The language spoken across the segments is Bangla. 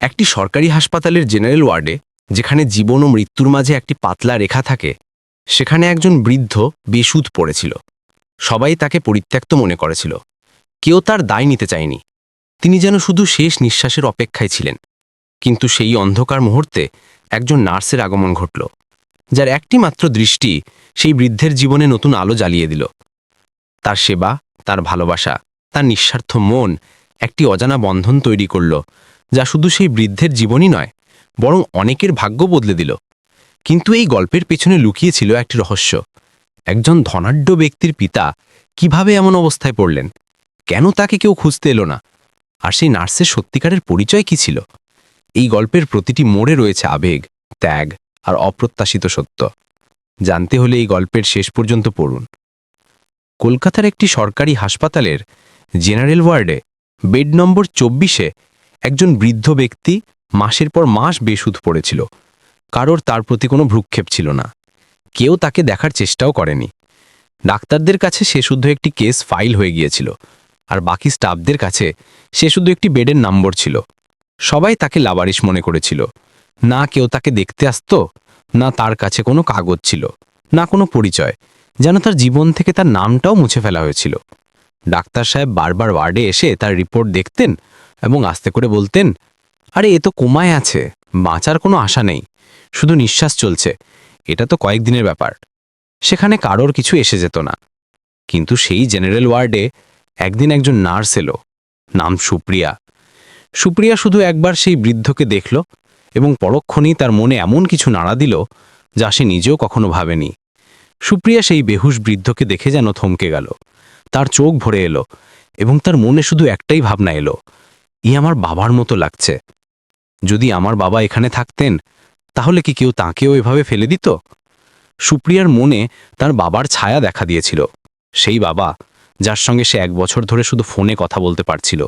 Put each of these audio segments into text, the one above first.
একটি সরকারি হাসপাতালের জেনারেল ওয়ার্ডে, যেখানে জীবন ও মৃত্যুর মাঝে একটি পাতলা রেখা থাকে, সেখানে একজন বৃদ্ধ বেসুদ পড়েছিল। সবাই তাকে পরিত্যক্ত মনে করেছিল। কেউ তার দায় নিতে চায়নি। তিনি যেন শুধু শেষ নিঃশ্বাসের অপেক্ষায় ছিলেন। কিন্তু সেই অন্ধকার মুহূর্তে একজন নার্সের আগমন ঘটল, যার একটি মাত্র দৃষ্টি সেই বৃদ্ধের জীবনে নতুন আলো জ্বালিয়ে দিল। তার সেবা, তার ভালোবাসা, তার নিঃস্বার্থ মন একটি অজানা বন্ধন তৈরি করল যা শুধু সেই বৃদ্ধের জীবনই নয়, বরং অনেকের ভাগ্য বদলে দিল। কিন্তু এই গল্পের পেছনে লুকিয়েছিল একটি রহস্য। একজন ধনাঢ্য ব্যক্তির পিতা কীভাবে এমন অবস্থায় পড়লেন? কেন তাকে কেউ খুঁজতে এলো না? আর সেই নার্সের সত্যিকারের পরিচয় কি ছিল? এই গল্পের প্রতিটি মোড়ে রয়েছে আবেগ, ত্যাগ আর অপ্রত্যাশিত সত্য। জানতে হলে এই গল্পের শেষ পর্যন্ত পড়ুন। কলকাতার একটি সরকারি হাসপাতালের জেনারেল ওয়ার্ডে বেড নম্বর চব্বিশে একজন বৃদ্ধ ব্যক্তি মাসের পর মাস বেসুধ পড়েছিল। কারোর তার প্রতি কোনো ভ্রুক্ষেপ ছিল না। কেউ তাকে দেখার চেষ্টাও করেনি। ডাক্তারদের কাছে সে শুদ্ধ একটি কেস ফাইল হয়ে গিয়েছিল আর বাকি স্টাফদের কাছে সে শুধু একটি বেডের নম্বর ছিল। সবাই তাকে লাবারিশ মনে করেছিল। না কেউ তাকে দেখতে আসতো, না তার কাছে কোনো কাগজ ছিল, না কোনো পরিচয়, যেন তার জীবন থেকে তার নামটাও মুছে ফেলা হয়েছিল। ডাক্তার সাহেব বারবার ওয়ার্ডে এসে তার রিপোর্ট দেখতেন এবং আস্তে করে বলতেন, আরে, এ তো কোমায় আছে, বাঁচার কোনো আশা নেই, শুধু নিঃশ্বাস চলছে, এটা তো কয়েকদিনের ব্যাপার, সেখানে কারোর কিছু এসে যেত না। কিন্তু সেই জেনারেল ওয়ার্ডে একদিন একজন নার্স এলো, নাম সুপ্রিয়া। সুপ্রিয়া শুধু একবার সেই বৃদ্ধকে দেখল এবং পরক্ষণেই তার মনে এমন কিছু নাড়া দিল যা সে নিজেও কখনো ভাবেনি। সুপ্রিয়া সেই বেহুশ বৃদ্ধকে দেখে যেন থমকে গেল। তার চোখ ভরে এলো এবং তার মনে শুধু একটাই ভাবনা এলো, ই আমার বাবার মতো লাগছে। যদি আমার বাবা এখানে থাকতেন, তাহলে কি কেউ তাঁকেও এভাবে ফেলে দিত? সুপ্রিয়ার মনে তার বাবার ছায়া দেখা দিয়েছিল। সেই বাবা, যার সঙ্গে সে এক বছর ধরে শুধু ফোনে কথা বলতে পারছিল,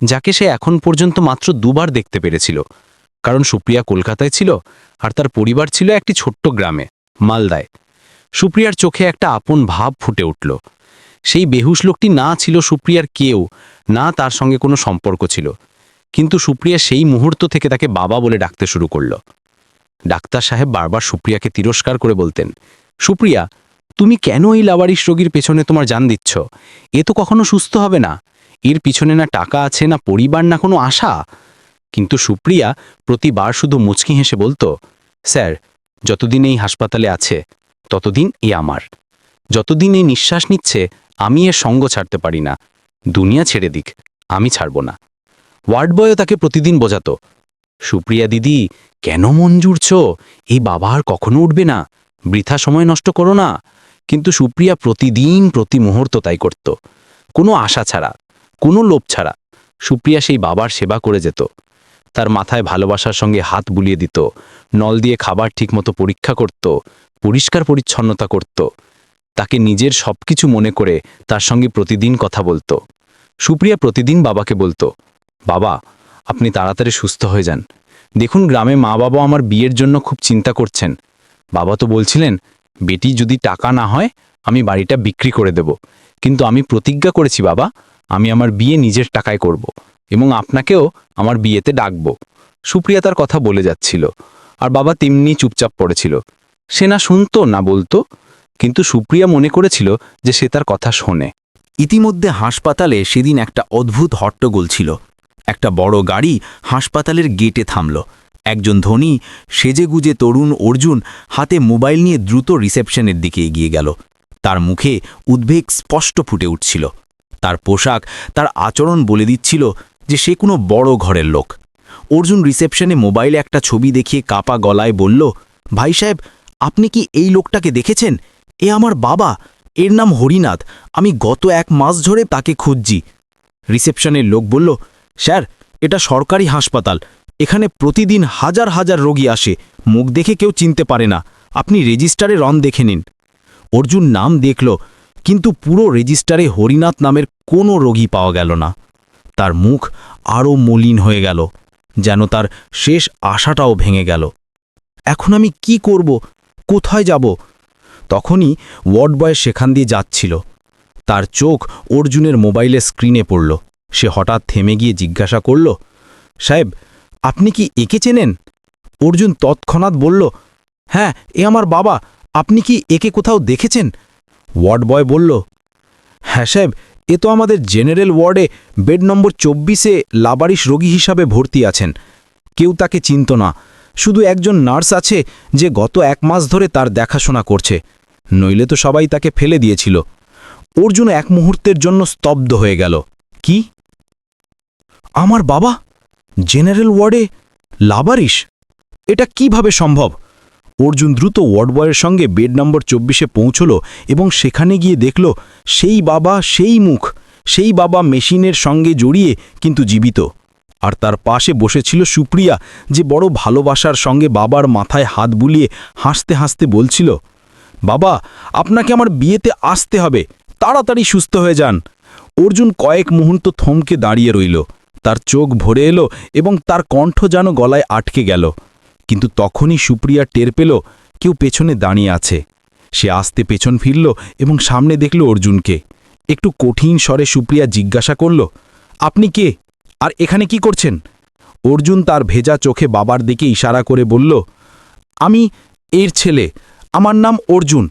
যাকে সে এখন পর্যন্ত মাত্র দুবার দেখতে পেরেছিল, কারণ সুপ্রিয়া কলকাতায় ছিল আর তার পরিবার ছিল একটি ছোট্ট গ্রামে, মালদায়। সুপ্রিয়ার চোখে একটা আপন ভাব ফুটে উঠল। সেই বেহুশ লোকটি না ছিল সুপ্রিয়ার কেউ, না তার সঙ্গে কোনো সম্পর্ক ছিল। কিন্তু সুপ্রিয়া সেই মুহূর্ত থেকে তাকে বাবা বলে ডাকতে শুরু করল। ডাক্তার সাহেব বারবার সুপ্রিয়াকে তিরস্কার করে বলতেন, সুপ্রিয়া, তুমি কেন এই লাবারিশ রোগীর পেছনে তোমার জান দিচ্ছ? এ তো কখনো সুস্থ হবে না। এর পিছনে না টাকা আছে, না পরিবার, না কোনো আশা? কিন্তু সুপ্রিয়া প্রতিবার শুধু মুচকি হেসে বলতো, স্যার, যতদিন এই হাসপাতালে আছে, ততদিন এ আমার। যতদিন এই নিঃশ্বাস নিচ্ছে, আমি এর সঙ্গ ছাড়তে পারি না। দুনিয়া ছেড়ে দিক, আমি ছাড়ব না। ওয়ার্ড বয়ও তাকে প্রতিদিন বোঝাতো। সুপ্রিয়া দিদি, কেন মন জুড়ছ? এই বাবা আর কখনো উঠবে না। বৃথা সময় নষ্ট করো না। কিন্তু সুপ্রিয়া প্রতিদিন, প্রতি মুহূর্ত তাই করত। কোনো আশা ছাড়া, কোনো লোভ ছাড়া সুপ্রিয়া সেই বাবার সেবা করে যেত। তার মাথায় ভালোবাসার সঙ্গে হাত বুলিয়ে দিত। নল দিয়ে খাবার ঠিকমতো পরীক্ষা করত পরিষ্কার পরিচ্ছন্নতা করত। তাকে নিজের সবকিছু মনে করে তার সঙ্গে প্রতিদিন কথা বলতো। সুপ্রিয়া প্রতিদিন বাবাকে বলতো, বাবা, আপনি তাড়াতাড়ি সুস্থ হয়ে যান। দেখুন গ্রামে মা বাবা আমার বিয়ের জন্য খুব চিন্তা করছেন। বাবা তো বলছিলেন, বেটি, যদি টাকা না হয়, আমি বাড়িটা বিক্রি করে দেব। কিন্তু আমি প্রতিজ্ঞা করেছি, বাবা, আমি আমার বিয়ে নিজের টাকায় করব এবং আপনাকেও আমার বিয়েতে ডাকব। সুপ্রিয়া তার কথা বলে যাচ্ছিল। আর বাবা তেমনি চুপচাপ পড়েছিল। সে না শুনতো, না বলতো কিন্তু সুপ্রিয়া মনে করেছিল যে সে তার কথা শোনে। ইতিমধ্যে হাসপাতালে সেদিন একটা অদ্ভুত হট্টগোল ছিল। একটা বড় গাড়ি হাসপাতালের গেটে থামল। একজন ধনী, সেজেগুজে তরুণ অর্জুন হাতে মোবাইল নিয়ে দ্রুত রিসেপশনের দিকে এগিয়ে গেল। তার মুখে উদ্বেগ স্পষ্ট ফুটে উঠছিল। তার পোশাক, তার আচরণ বলে দিচ্ছিল যে সে কোনো বড় ঘরের লোক। অর্জুন রিসেপশনে মোবাইলে একটা ছবি দেখিয়ে কাপা গলায় বলল, ভাই সাহেব, আপনি কি এই লোকটাকে দেখেছেন? এ আমার বাবা। এর নাম হরিনাথ। আমি গত এক মাস ধরে তাকে খুঁজছি। রিসেপশনের লোক বলল, স্যার, এটা সরকারি হাসপাতাল। এখানে প্রতিদিন হাজার হাজার রোগী আসে। মুখ দেখে কেউ চিনতে পারে না। আপনি রেজিস্টারে রন দেখে নিন। অর্জুন নাম দেখল, কিন্তু পুরো রেজিস্টারে হরিনাথ নামের কোনো রোগী পাওয়া গেল না। তার মুখ আরও মলিন হয়ে গেল, যেন তার শেষ আশাটাও ভেঙে গেল। এখন আমি কি করব? কোথায় যাব? তখনই ওয়ার্ড বয় সেখান দিয়ে যাচ্ছিল। তার চোখ অর্জুনের মোবাইলের স্ক্রিনে পড়ল। সে হঠাৎ থেমে গিয়ে জিজ্ঞাসা করল, সাহেব, আপনি কি একে চেনেন? অর্জুন তৎক্ষণাৎ বলল হ্যাঁ এ আমার বাবা। আপনি কি একে কোথাও দেখেছেন? ওয়ার্ড বয় বলল হ্যাঁ সাহেব, এ তো আমাদের জেনারেল ওয়ার্ডে বেড নম্বর চব্বিশে লাবারিশ রোগী হিসাবে ভর্তি আছেন। কেউ তাকে চিনত না। শুধু একজন নার্স আছে যে গত এক মাস ধরে তার দেখাশোনা করছে। নইলে তো সবাই তাকে ফেলে দিয়েছিল। অর্জুন এক মুহূর্তের জন্য স্তব্ধ হয়ে গেল। কি? আমার বাবা? জেনারেল ওয়ার্ডে? লাবারিশ? এটা কীভাবে সম্ভব? অর্জুন দ্রুত ওয়ার্ড বয়ের সঙ্গে বেড নম্বর চব্বিশে পৌঁছল এবং সেখানে গিয়ে দেখল, সেই বাবা সেই মুখ, সেই বাবা মেশিনের সঙ্গে জড়িয়ে কিন্তু জীবিত। আর তার পাশে বসেছিল সুপ্রিয়া, যে বড় ভালোবাসার সঙ্গে বাবার মাথায় হাত বুলিয়ে হাসতে হাসতে বলছিল বাবা, আপনাকে আমার বিয়েতে আসতে হবে। তাড়াতাড়ি সুস্থ হয়ে যান। অর্জুন কয়েক মুহূর্ত থমকে দাঁড়িয়ে রইল। তার চোখ ভরে এলো এবং তার কণ্ঠ যেন গলায় আটকে গেল। কিন্তু তখনই সুপ্রিয়া টের পেল কেউ পেছনে দাঁড়িয়ে আছে। সে আস্তে পেছন ফিরল এবং সামনে দেখল অর্জুনকে। একটু কঠিন স্বরে সুপ্রিয়া জিজ্ঞাসা করল, আপনি কে? আর এখানে কি করছেন? অর্জুন তার ভেজা চোখে বাবার দিকে ইশারা করে বলল, আমি এর ছেলে। আমার নাম অর্জুন।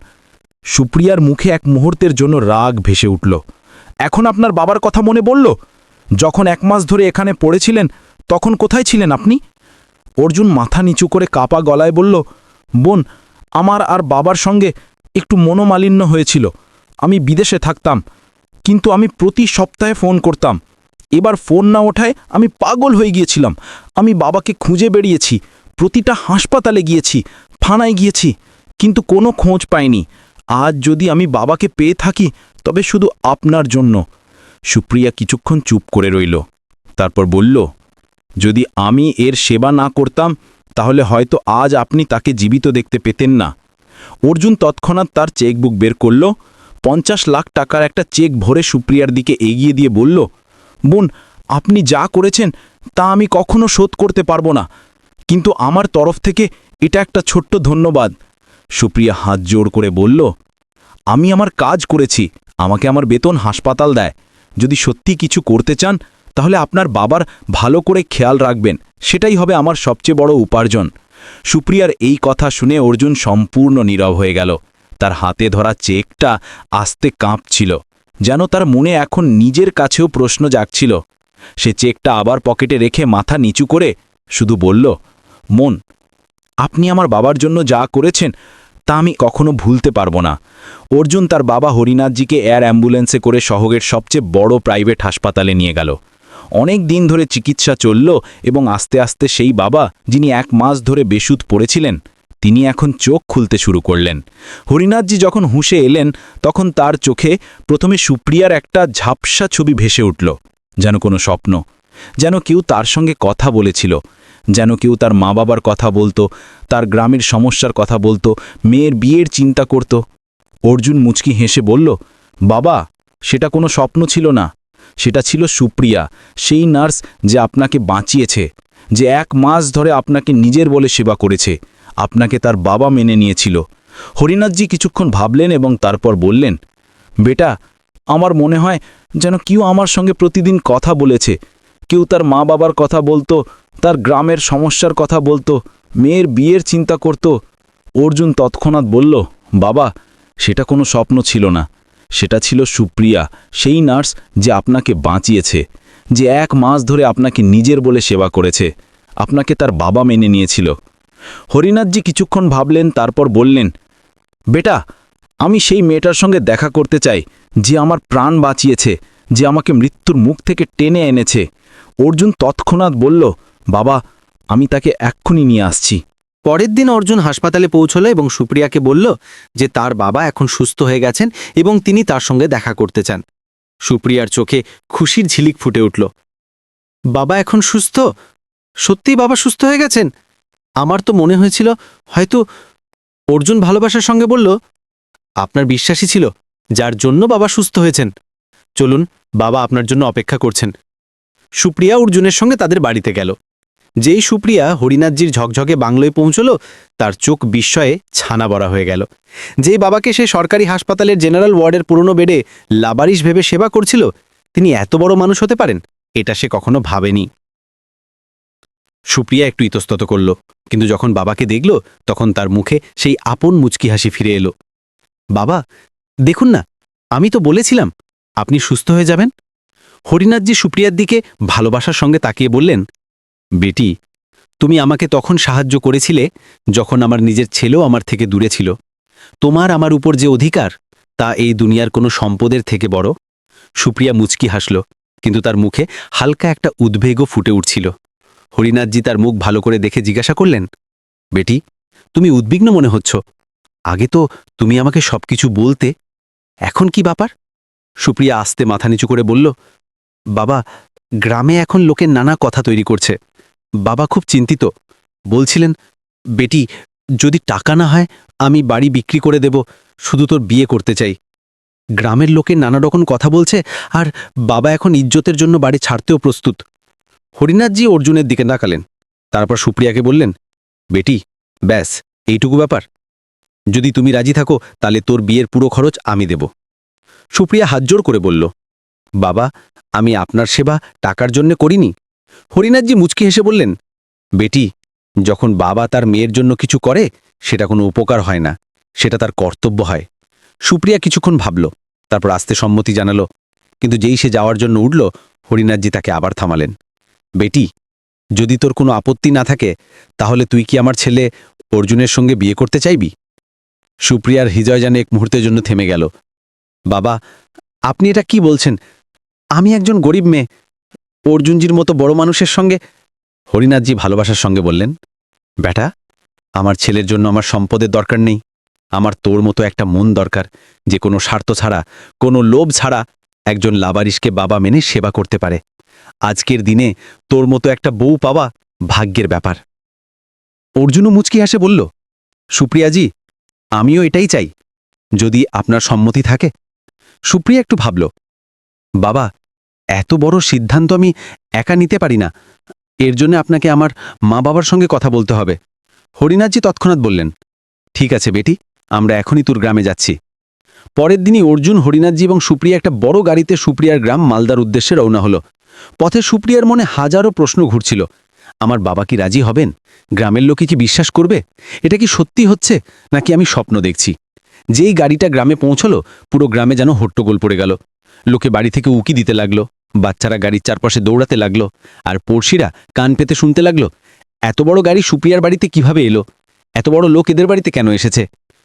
সুপ্রিয়ার মুখে এক মুহূর্তের জন্য রাগ ভেসে উঠল। এখন আপনার বাবার কথা মনে বলল যখন এক মাস ধরে এখানে পড়েছিলেন, তখন কোথায় ছিলেন আপনি? অর্জুন মাথা নিচু করে কাপা গলায় বলল, বোন, আমার আর বাবার সঙ্গে একটু মনোমালিন্য হয়েছিল। আমি বিদেশে থাকতাম, কিন্তু আমি প্রতি সপ্তাহে ফোন করতাম। এবার ফোন না ওঠায় আমি পাগল হয়ে গিয়েছিলাম। আমি বাবাকে খুঁজে বেরিয়েছি, প্রতিটা হাসপাতালে গিয়েছি, থানায় গিয়েছি। কিন্তু কোনো খোঁজ পাইনি। আজ যদি আমি বাবাকে পেয়ে থাকি, তবে শুধু আপনার জন্য। সুপ্রিয়া কিছুক্ষণ চুপ করে রইল। তারপর বলল, যদি আমি এর সেবা না করতাম, তাহলে হয়তো আজ আপনি তাকে জীবিত দেখতে পেতেন না। অর্জুন তৎক্ষণাৎ তার চেকবুক বের করল, পঞ্চাশ লাখ টাকার একটা চেক ভরে সুপ্রিয়ার দিকে এগিয়ে দিয়ে বলল, বোন, আপনি যা করেছেন, তা আমি কখনো শোধ করতে পারব না। কিন্তু আমার তরফ থেকে এটা একটা ছোট্ট ধন্যবাদ। সুপ্রিয়া হাত জোর করে বলল, আমি আমার কাজ করেছি। আমাকে আমার বেতন হাসপাতাল দেয়। যদি সত্যি কিছু করতে চান, তাহলে আপনার বাবার ভালো করে খেয়াল রাখবেন। সেটাই হবে আমার সবচেয়ে বড় উপার্জন। সুপ্রিয়ার এই কথা শুনে অর্জুন সম্পূর্ণ নীরব হয়ে গেল। তার হাতে ধরা চেকটা আস্তে কাঁপছিল, যেন তার মনে এখন নিজের কাছেও প্রশ্ন জাগছিল। সে চেকটা আবার পকেটে রেখে মাথা নিচু করে শুধু বলল, মন, আপনি আমার বাবার জন্য যা করেছেন তা আমি কখনো ভুলতে পারব না। অর্জুন তার বাবা হরিনাথজিকে এয়ার অ্যাম্বুলেন্সে করে শহরের সবচেয়ে বড় প্রাইভেট হাসপাতালে নিয়ে গেল। অনেক দিন ধরে চিকিৎসা চলল এবং আস্তে আস্তে সেই বাবা, যিনি এক মাস ধরে বেসুদ পড়েছিলেন, তিনি এখন চোখ খুলতে শুরু করলেন। হরিনাথজি যখন হুঁশে এলেন, তখন তার চোখে প্রথমে সুপ্রিয়ার একটা ঝাপসা ছবি ভেসে উঠল, যেন কোনো স্বপ্ন, যেন কেউ তার সঙ্গে কথা বলেছিল। যেন কেউ তার মা বাবার কথা বলতো, তার গ্রামের সমস্যার কথা বলতো, মেয়ের বিয়ের চিন্তা করত। অর্জুন মুচকি হেসে বলল, বাবা, সেটা কোনো স্বপ্ন ছিল না। সেটা ছিল সুপ্রিয়া, সেই নার্স যে আপনাকে বাঁচিয়েছে, যে এক মাস ধরে আপনাকে নিজের বলে সেবা করেছে, আপনাকে তার বাবা মেনে নিয়েছিল। হরিনাথজি কিছুক্ষণ ভাবলেন এবং তারপর বললেন, বেটা, আমার মনে হয় যেন কেউ আমার সঙ্গে প্রতিদিন কথা বলেছে। কেউ তার মা বাবার কথা বলতো তার গ্রামের সমস্যার কথা বলতো, মেয়ের বিয়ের চিন্তা করত। অর্জুন তৎক্ষণাৎ বলল, বাবা, সেটা কোনো স্বপ্ন ছিল না। সেটা ছিল সুপ্রিয়া, সেই নার্স যে আপনাকে বাঁচিয়েছে, যে এক মাস ধরে আপনাকে নিজের বলে সেবা করেছে। আপনাকে তার বাবা মেনে নিয়েছিল। হরিনাথজি কিছুক্ষণ ভাবলেন, তারপর বললেন, বেটা, আমি সেই মেয়েটার সঙ্গে দেখা করতে চাই, যে আমার প্রাণ বাঁচিয়েছে, যে আমাকে মৃত্যুর মুখ থেকে টেনে এনেছে। অর্জুন তৎক্ষণাৎ বলল বাবা, আমি তাকে এক্ষুনি নিয়ে আসছি। পরের দিন অর্জুন হাসপাতালে পৌঁছল এবং সুপ্রিয়াকে বলল যে তার বাবা এখন সুস্থ হয়ে গেছেন এবং তিনি তার সঙ্গে দেখা করতে চান। সুপ্রিয়ার চোখে খুশির ঝিলিক ফুটে উঠল। বাবা এখন সুস্থ? সত্যিই বাবা সুস্থ হয়ে গেছেন? আমার তো মনে হয়েছিল, হয়তো অর্জুন ভালোবাসার সঙ্গে বলল, আপনার বিশ্বাসী ছিল, যার জন্য বাবা সুস্থ হয়েছেন। চলুন, বাবা আপনার জন্য অপেক্ষা করছেন। সুপ্রিয়া অর্জুনের সঙ্গে তাদের বাড়িতে গেল। যেই সুপ্রিয়া হরিনাথজির ঝকঝকে বাংলোয় পৌঁছল, তার চোখ বিস্ময়ে ছানা বড়া হয়ে গেল। যেই বাবাকে সে সরকারি হাসপাতালের জেনারেল ওয়ার্ডের পুরনো বেডে লাবারিশ ভেবে সেবা করছিল, তিনি এত বড় মানুষ হতে পারেন? এটা সে কখনো ভাবেনি। সুপ্রিয়া একটু ইতস্তত করল, কিন্তু যখন বাবাকে দেখল, তখন তার মুখে সেই আপন মুচকি হাসি ফিরে এলো। বাবা, দেখুন না, আমি তো বলেছিলাম, আপনি সুস্থ হয়ে যাবেন? হরিনাথজি সুপ্রিয়ার দিকে ভালোবাসার সঙ্গে তাকিয়ে বললেন বেটি, তুমি আমাকে তখন সাহায্য করেছিলে যখন আমার নিজের ছেলেও আমার থেকে দূরে ছিল। তোমার আমার উপর যে অধিকার, তা এই দুনিয়ার কোনো সম্পদের থেকে বড়? সুপ্রিয়া মুচকি হাসল, কিন্তু তার মুখে হালকা একটা উদ্বেগও ফুটে উঠছিল। হরিনাথজি তার মুখ ভালো করে দেখে জিজ্ঞাসা করলেন, বেটি, তুমি উদ্বিগ্ন মনে হচ্ছ? আগে তো তুমি আমাকে সবকিছু বলতে, এখন কি ব্যাপার? সুপ্রিয়া আস্তে মাথা নিচু করে বলল, বাবা গ্রামে এখন লোকের নানা কথা তৈরি করছে। বাবা খুব চিন্তিত। বলছিলেন, বেটি, যদি টাকা না হয়, আমি বাড়ি বিক্রি করে দেব, শুধু তোর বিয়ে করতে চাই। গ্রামের লোকে নানা রকম কথা বলছে, আর বাবা এখন ইজ্জতের জন্য বাড়ি ছাড়তেও প্রস্তুত। হরিনাথজি অর্জুনের দিকে তাকালেন। তারপর সুপ্রিয়াকে বললেন, বেটি, ব্যাস, এইটুকু ব্যাপার। যদি তুমি রাজি থাকো, তাহলে তোর বিয়ের পুরো খরচ আমি দেব। সুপ্রিয়া হাতজোর করে বলল বাবা, আমি আপনার সেবা টাকার জন্য করিনি। হরিনাথজি মুচকি হেসে বললেন, বেটি, যখন বাবা তার মেয়ের জন্য কিছু করে, সেটা কোনো উপকার হয় না। সেটা তার কর্তব্য হয়। সুপ্রিয়া কিছুক্ষণ ভাবল, তারপর আস্তে সম্মতি জানালো। কিন্তু যেই সে যাওয়ার জন্য উঠল, হরিনাথজি তাকে আবার থামালেন। বেটি, যদি তোর কোনো আপত্তি না থাকে, তাহলে তুই কি আমার ছেলে অর্জুনের সঙ্গে বিয়ে করতে চাইবি? সুপ্রিয়ার হৃদয় যেন এক মুহূর্তের জন্য থেমে গেল। বাবা, আপনি এটা কি বলছেন? আমি একজন গরিব মেয়ে। অর্জুনজির মতো বড় মানুষের সঙ্গে হরিনাথজি ভালোবাসার সঙ্গে বললেন, বেটা, আমার ছেলের জন্য আমার সম্পদের দরকার নেই। আমার তোর মতো একটা মন দরকার যে কোনো স্বার্থ ছাড়া, কোনো লোভ ছাড়া একজন লাবারিশকে বাবা মেনে সেবা করতে পারে। আজকের দিনে তোর মতো একটা বউ পাওয়া ভাগ্যের ব্যাপার। অর্জুনও মুচকি হাসে বলল, সুপ্রিয়াজি, আমিও এটাই চাই। যদি আপনার সম্মতি থাকে। সুপ্রিয়া একটু ভাবল, বাবা এত বড় সিদ্ধান্ত আমি একা নিতে পারি না। এর জন্য আপনাকে আমার মা বাবার সঙ্গে কথা বলতে হবে। হরিনাথজি তৎক্ষণাৎ বললেন, ঠিক আছে বেটি, আমরা এখনই তোর গ্রামে যাচ্ছি। পরের দিনই অর্জুন, হরিনাথজি এবং সুপ্রিয়া একটা বড় গাড়িতে সুপ্রিয়ার গ্রাম মালদার উদ্দেশ্যে রওনা হলো। পথে সুপ্রিয়ার মনে হাজারো প্রশ্ন ঘুরছিল, আমার বাবা কি রাজি হবেন? গ্রামের লোকে কি বিশ্বাস করবে? এটা কি সত্যি হচ্ছে, নাকি আমি স্বপ্ন দেখছি? যেই গাড়িটা গ্রামে পৌঁছলো, পুরো গ্রামে যেন হট্টগোল পড়ে গেল। লোকে বাড়ি থেকে উকি দিতে লাগল। বাচ্চারা গাড়ির চারপাশে দৌড়াতে লাগল, আর পড়শিরা কান পেতে শুনতে লাগল, এত বড় গাড়ি সুপ্রিয়ার বাড়িতে কীভাবে এলো? এত বড় লোক এদের বাড়িতে কেন এসেছে?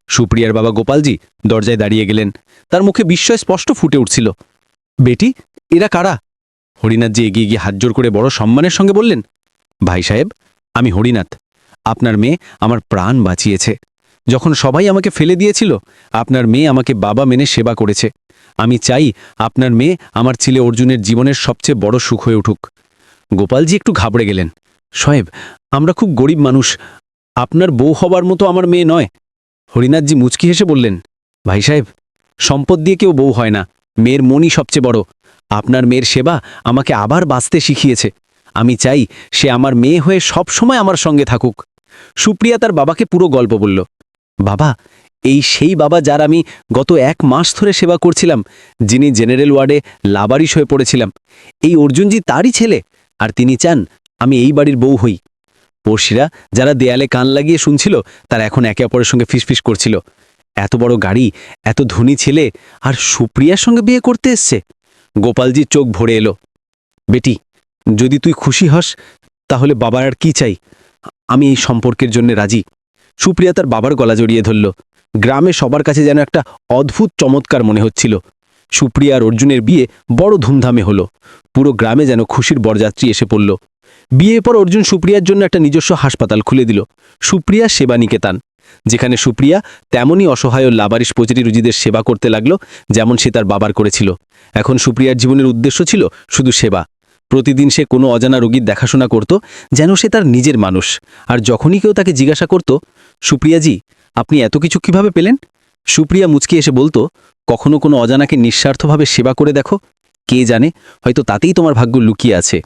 সুপ্রিয়ার বাবা গোপালজি দরজায় দাঁড়িয়ে গেলেন, তার মুখে বিস্ময় স্পষ্ট ফুটে উঠছিল। বেটি, এরা কারা? হরিনাথজি এগিয়ে গিয়ে হাত জোর করে বড় সম্মানের সঙ্গে বললেন, ভাই সাহেব, আমি হরিনাথ। আপনার মেয়ে আমার প্রাণ বাঁচিয়েছে। যখন সবাই আমাকে ফেলে দিয়েছিল, আপনার মেয়ে আমাকে বাবা মেনে সেবা করেছে। আমি চাই আপনার মেয়ে আমার ছেলে অর্জুনের জীবনের সবচেয়ে বড় সুখ হয়ে উঠুক। গোপালজি একটু ঘাবড়ে গেলেন। শোয়েব আমরা খুব গরিব মানুষ। আপনার বউ হবার মতো আমার মেয়ে নয়। হরিনাথজি মুচকি হেসে বললেন, ভাই সাহেব, সম্পদ দিয়ে কেউ বউ হয় না। মেয়ের মনই সবচেয়ে বড়। আপনার মেয়ের সেবা আমাকে আবার বাঁচতে শিখিয়েছে। আমি চাই সে আমার মেয়ে হয়ে সব সময় আমার সঙ্গে থাকুক। সুপ্রিয়া তার বাবাকে পুরো গল্প বলল, বাবা এই সেই বাবা যার আমি গত এক মাস ধরে সেবা করছিলাম, যিনি জেনারেল ওয়ার্ডে লাবারিশ হয়ে পড়েছিলাম। এই অর্জুনজি তারই ছেলে, আর তিনি চান আমি এই বাড়ির বউ হই। পড়শিরা যারা দেয়ালে কান লাগিয়ে শুনছিল, তারা এখন একে অপরের সঙ্গে ফিসফিস করছিল। এত বড় গাড়ি, এত ধনী ছেলে, আর সুপ্রিয়ার সঙ্গে বিয়ে করতে এসছে। গোপালজির চোখ ভরে এলো। বেটি, যদি তুই খুশি হস, তাহলে বাবার আর কি চাই? আমি এই সম্পর্কের জন্য রাজি। সুপ্রিয়া তার বাবার গলা জড়িয়ে ধরল। গ্রামে সবার কাছে যেন একটা অদ্ভুত চমৎকার মনে হচ্ছিল। সুপ্রিয়া আর অর্জুনের বিয়ে বড় ধুমধামে হলো। পুরো গ্রামে যেন খুশির বরযাত্রী এসে পড়ল। বিয়ের পর অর্জুন সুপ্রিয়ার জন্য একটা নিজস্ব হাসপাতাল খুলে দিল। সুপ্রিয়া সেবা নিকেতান যেখানে সুপ্রিয়া তেমনই অসহায় লাবারিশ প্রচারী রুজিদের সেবা করতে লাগল, যেমন সে তার বাবার করেছিল। এখন সুপ্রিয়ার জীবনের উদ্দেশ্য ছিল শুধু সেবা। প্রতিদিন সে কোনো অজানা রোগীর দেখাশোনা করত, যেন সে তার নিজের মানুষ। আর যখনই কেউ তাকে জিজ্ঞাসা করত, সুপ্রিয়াজি আপনি এত কিছু কীভাবে পেলেন? সুপ্রিয়া মুচকি এসে বলতো, কখনো কোনো অজানাকে নিঃস্বার্থভাবে সেবা করে দেখো। কে জানে, হয়তো তাতেই তোমার ভাগ্য লুকিয়ে আছে।